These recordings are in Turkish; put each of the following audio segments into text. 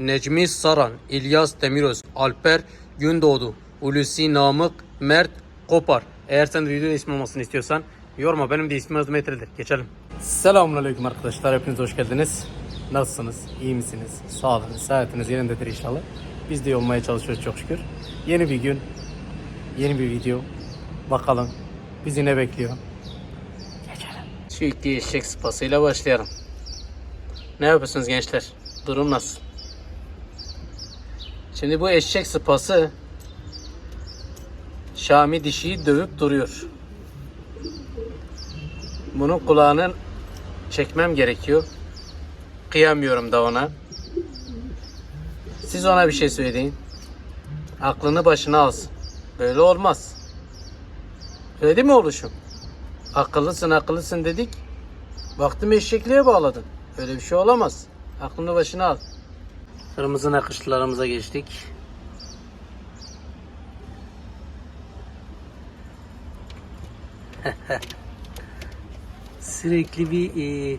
Necmi Saran, İlyas Demiröz, Alper Gündoğdu, Hulusi Namık, Mert Kopar. Eğer sen de videoda ismi olmasını istiyorsan yorma benim de ismim Özlem Metre'dir. Geçelim. Selamünaleyküm arkadaşlar. Hepiniz hoş geldiniz. Nasılsınız? İyi misiniz? Sağlığınız, sıhhatiniz yerindedir inşallah. Biz de olmaya çalışıyoruz çok şükür. Yeni bir gün, yeni bir video. Bakalım bizi ne bekliyor? Geçelim. Şu iki eşek sıpasıyla başlayalım. Ne yapıyorsunuz gençler? Durum nasıl? Şimdi bu eşek sıpası Şami dişiyi dövüp duruyor. Bunun kulağını çekmem gerekiyor. Kıyamıyorum da ona. Siz ona bir şey söyleyin. Aklını başına alsın. Böyle olmaz. Öyle değil mi oğluşum? Akıllısın akıllısın dedik. Baktım eşekliğe bağladın. Öyle bir şey olamaz. Aklını başına al. Kırmızı nakışlarımıza geçtik. Sürekli bir e,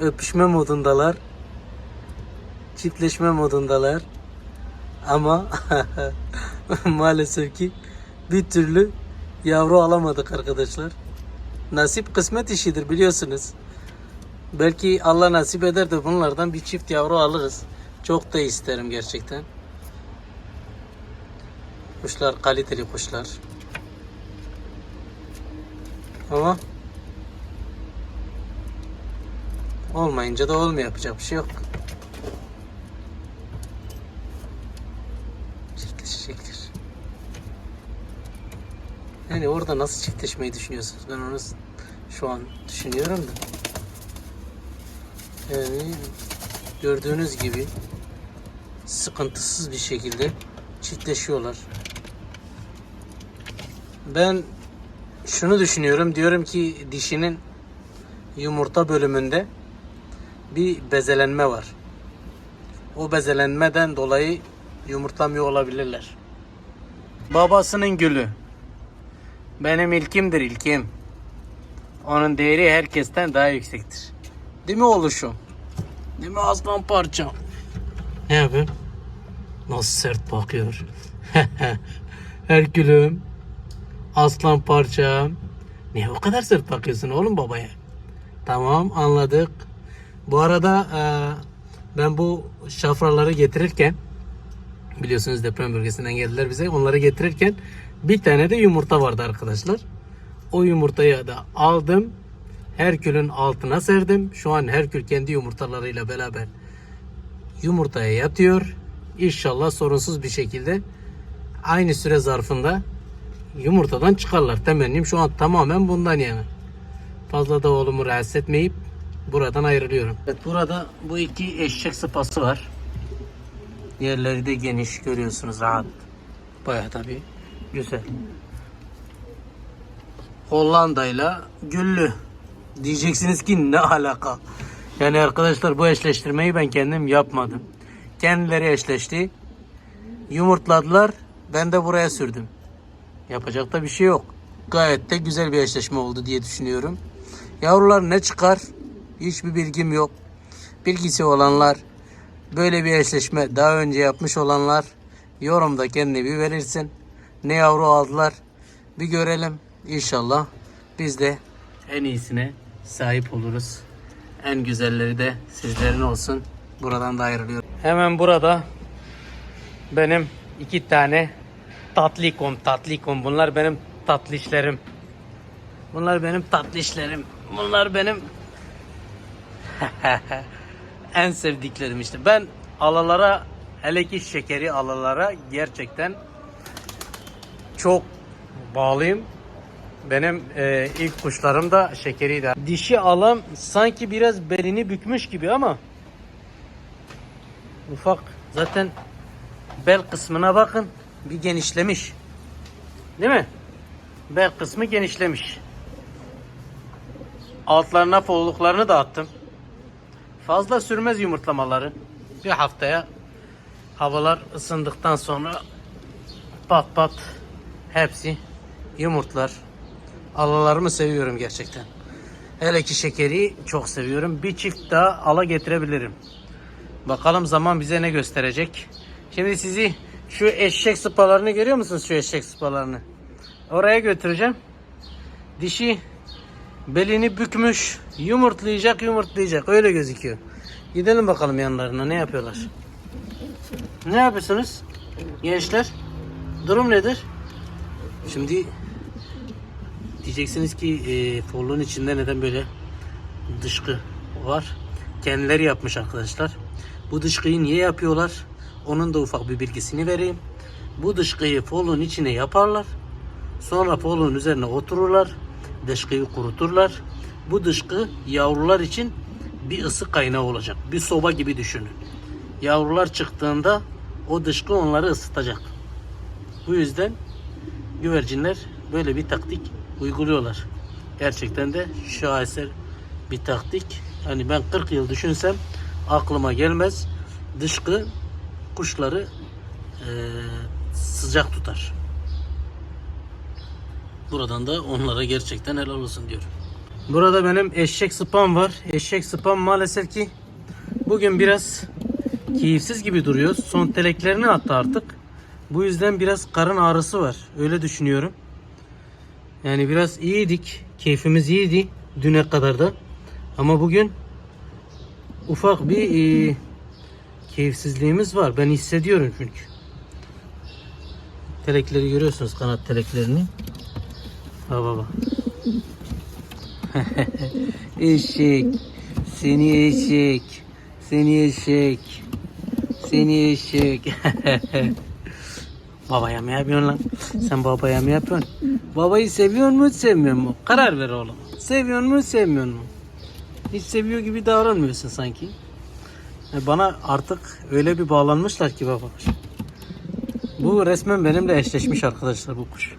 öpüşme modundalar. Çiftleşme modundalar. Ama maalesef ki bir türlü yavru alamadık arkadaşlar. Nasip kısmet işidir biliyorsunuz. Belki Allah nasip eder de bunlardan bir çift yavru alırız. Çok da isterim gerçekten. Kuşlar kaliteli kuşlar. Ama olmayınca da olmuyor yapacak bir şey yok. Çiftleşecektir. Yani orada nasıl çiftleşmeyi düşünüyorsunuz? Ben onu şu an düşünüyorum da. Yani gördüğünüz gibi sıkıntısız bir şekilde çiftleşiyorlar. Ben şunu düşünüyorum. Diyorum ki dişinin yumurta bölümünde bir bezelenme var. O bezelenmeden dolayı yumurtlamıyor olabilirler. Babasının gülü. Benim ilkimdir ilkim. Onun değeri herkesten daha yüksektir. Değil mi oluşum? Değil mi aslan parçam? Ne yapayım? Sert bakıyor. Herkülüm. Aslan parçam. Niye o kadar sert bakıyorsun oğlum babaya? Tamam anladık. Bu arada e, ben bu şafraları getirirken biliyorsunuz deprem bölgesinden geldiler bize. Onları getirirken bir tane de yumurta vardı arkadaşlar. O yumurtayı da aldım. Herkül'ün altına serdim. Şu an Herkül kendi yumurtalarıyla beraber yumurtaya yatıyor. İnşallah sorunsuz bir şekilde aynı süre zarfında yumurtadan çıkarlar. Temennim şu an tamamen bundan yana. Fazla da oğlumu rahatsız etmeyip buradan ayrılıyorum. Evet burada bu iki eşek sıpası var. Yerleri de geniş görüyorsunuz rahat. Baya tabi güzel. Hollanda'yla Güllü. Diyeceksiniz ki ne alaka? Yani arkadaşlar bu eşleştirmeyi ben kendim yapmadım. Kendileri eşleşti. Yumurtladılar. Ben de buraya sürdüm. Yapacak da bir şey yok. Gayet de güzel bir eşleşme oldu diye düşünüyorum. Yavrular ne çıkar? Hiçbir bilgim yok. Bilgisi olanlar, böyle bir eşleşme daha önce yapmış olanlar yorumda kendini bir verirsin. Ne yavru aldılar bir görelim. İnşallah biz de en iyisine sahip oluruz. En güzelleri de sizlerin olsun. Buradan da ayrılıyorum. Hemen burada benim iki tane tatlikom tatlikom. Bunlar benim tatlışlarım. Bunlar benim tatlışlarım. Bunlar benim en sevdiklerim işte. Ben alalara hele ki şekeri alalara gerçekten çok bağlıyım. Benim e, ilk kuşlarım da şekeriydi. Dişi alam sanki biraz belini bükmüş gibi ama ufak zaten bel kısmına bakın bir genişlemiş. Değil mi? Bel kısmı genişlemiş. Altlarına folluklarını da attım. Fazla sürmez yumurtlamaları. Bir haftaya havalar ısındıktan sonra pat pat hepsi yumurtlar. Alalarımı seviyorum gerçekten. Hele ki şekeri çok seviyorum. Bir çift daha ala getirebilirim. Bakalım zaman bize ne gösterecek. Şimdi sizi şu eşek sıpalarını görüyor musunuz şu eşek sıpalarını? Oraya götüreceğim. Dişi belini bükmüş. Yumurtlayacak yumurtlayacak. Öyle gözüküyor. Gidelim bakalım yanlarına ne yapıyorlar. Ne yapıyorsunuz? Gençler. Durum nedir? Şimdi diyeceksiniz ki e, forluğun içinde neden böyle dışkı var? Kendileri yapmış arkadaşlar. Bu dışkıyı niye yapıyorlar? Onun da ufak bir bilgisini vereyim. Bu dışkıyı forluğun içine yaparlar. Sonra forluğun üzerine otururlar. Dışkıyı kuruturlar. Bu dışkı yavrular için bir ısı kaynağı olacak. Bir soba gibi düşünün. Yavrular çıktığında o dışkı onları ısıtacak. Bu yüzden güvercinler böyle bir taktik uyguluyorlar. Gerçekten de şaheser bir taktik. Hani ben 40 yıl düşünsem aklıma gelmez. Dışkı kuşları eee, sıcak tutar. Buradan da onlara gerçekten helal olsun diyorum. Burada benim eşek spam var. Eşek spam maalesef ki bugün biraz keyifsiz gibi duruyor. Son teleklerini attı artık. Bu yüzden biraz karın ağrısı var. Öyle düşünüyorum. Yani biraz iyiydik. Keyfimiz iyiydi düne kadar da. Ama bugün ufak bir e, keyifsizliğimiz var. Ben hissediyorum çünkü. Telekleri görüyorsunuz kanat teleklerini. Ha baba. eşek. Seni eşek. Seni eşek. Seni eşek. Babaya mı yapıyorsun lan? Sen babaya mı yapıyorsun? Babayı seviyor mu sevmiyor mu? Karar ver oğlum. Seviyor mu sevmiyor mu? Hiç seviyor gibi davranmıyorsun sanki. E, Bana artık öyle bir bağlanmışlar ki baba. Bu resmen benimle eşleşmiş arkadaşlar bu kuş.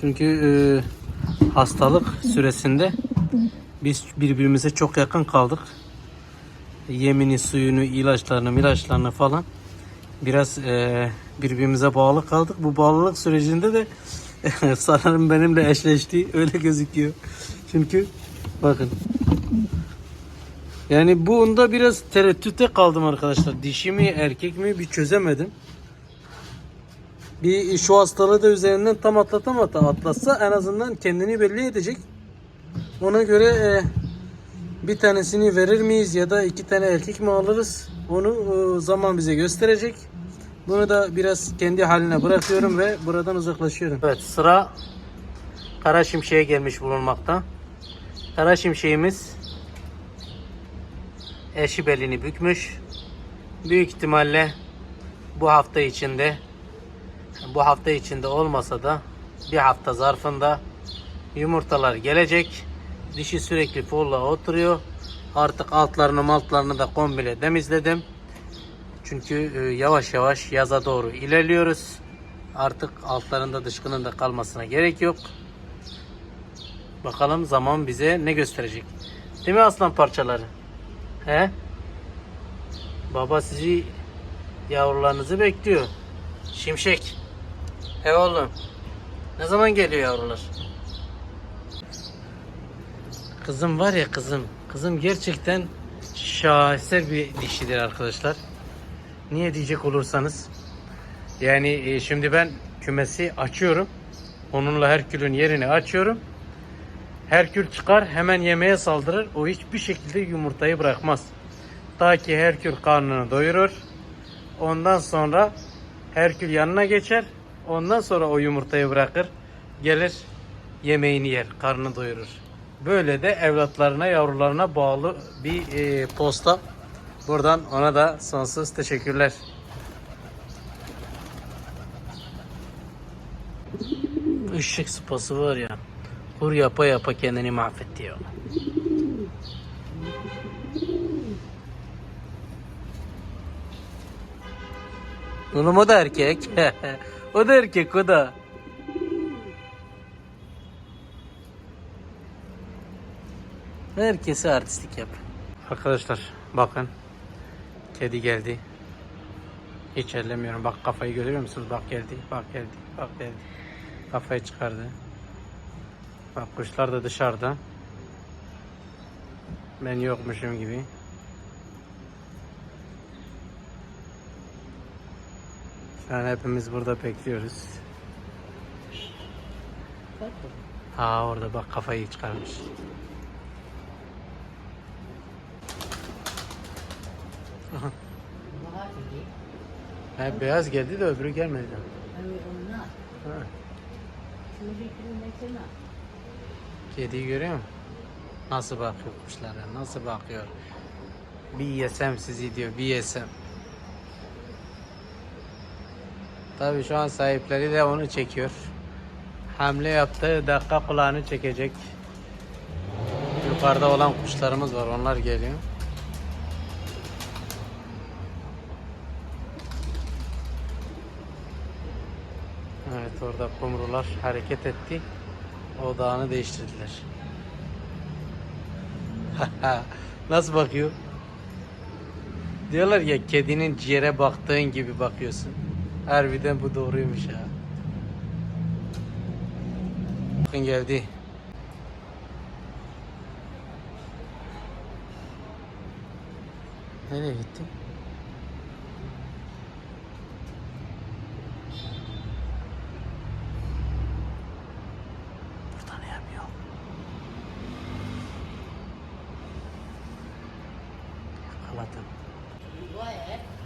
Çünkü e, hastalık süresinde biz birbirimize çok yakın kaldık. Yemini, suyunu, ilaçlarını, ilaçlarını falan biraz e, birbirimize bağlı kaldık. Bu bağlılık sürecinde de sanırım benimle eşleşti. Öyle gözüküyor. Çünkü bakın yani bunda biraz tereddüte kaldım arkadaşlar. Dişi mi erkek mi bir çözemedim. Bir şu hastalığı da üzerinden tam atlatamata atlatsa en azından kendini belli edecek. Ona göre e, bir tanesini verir miyiz ya da iki tane erkek mi alırız? Onu e, zaman bize gösterecek. Bunu da biraz kendi haline bırakıyorum ve buradan uzaklaşıyorum. Evet sıra Kara Şimşek'e gelmiş bulunmakta. Kara Şimşek'imiz eşi belini bükmüş. Büyük ihtimalle bu hafta içinde bu hafta içinde olmasa da bir hafta zarfında yumurtalar gelecek. Dişi sürekli folla oturuyor. Artık altlarını maltlarını da komple temizledim. Çünkü e, yavaş yavaş yaza doğru ilerliyoruz. Artık altlarında dışkının da kalmasına gerek yok. Bakalım zaman bize ne gösterecek. Değil mi aslan parçaları? He? Baba sizi yavrularınızı bekliyor. Şimşek. He oğlum. Ne zaman geliyor yavrular? Kızım var ya kızım. Kızım gerçekten şaheser bir dişidir arkadaşlar. Niye diyecek olursanız. Yani e, şimdi ben kümesi açıyorum. Onunla Herkül'ün yerini açıyorum. Herkül çıkar hemen yemeğe saldırır. O hiçbir şekilde yumurtayı bırakmaz. Ta ki Herkül karnını doyurur. Ondan sonra Herkül yanına geçer. Ondan sonra o yumurtayı bırakır. Gelir yemeğini yer. Karnını doyurur. Böyle de evlatlarına, yavrularına bağlı bir e, posta. Buradan ona da sonsuz teşekkürler. Işık sıpası var ya. Kur yapa yapa kendini mahvetti ya. Oğlum o da erkek. o da erkek o da. Herkese artistlik yap. Arkadaşlar bakın. Kedi geldi. Hiç ellemiyorum. Bak kafayı görüyor musunuz? Bak geldi. Bak geldi. Bak geldi. Kafayı çıkardı. Bak kuşlar da dışarıda. Ben yokmuşum gibi. Şu an hepimiz burada bekliyoruz. Ha orada bak kafayı çıkarmış. ha, beyaz geldi de öbürü gelmedi. Evet onlar. Ha. Kediyi görüyor musun? Nasıl bakıyor kuşlara? Nasıl bakıyor? Bir yesem sizi diyor, bir yesem. Tabii şu an sahipleri de onu çekiyor. Hamle yaptığı dakika kulağını çekecek. Yukarıda olan kuşlarımız var, onlar geliyor. Evet orada kumrular hareket etti. Odağını değiştirdiler. Nasıl bakıyor? Diyorlar ya kedinin ciğere baktığın gibi bakıyorsun. Harbiden bu doğruymuş ha. Bakın geldi. Nereye gitti?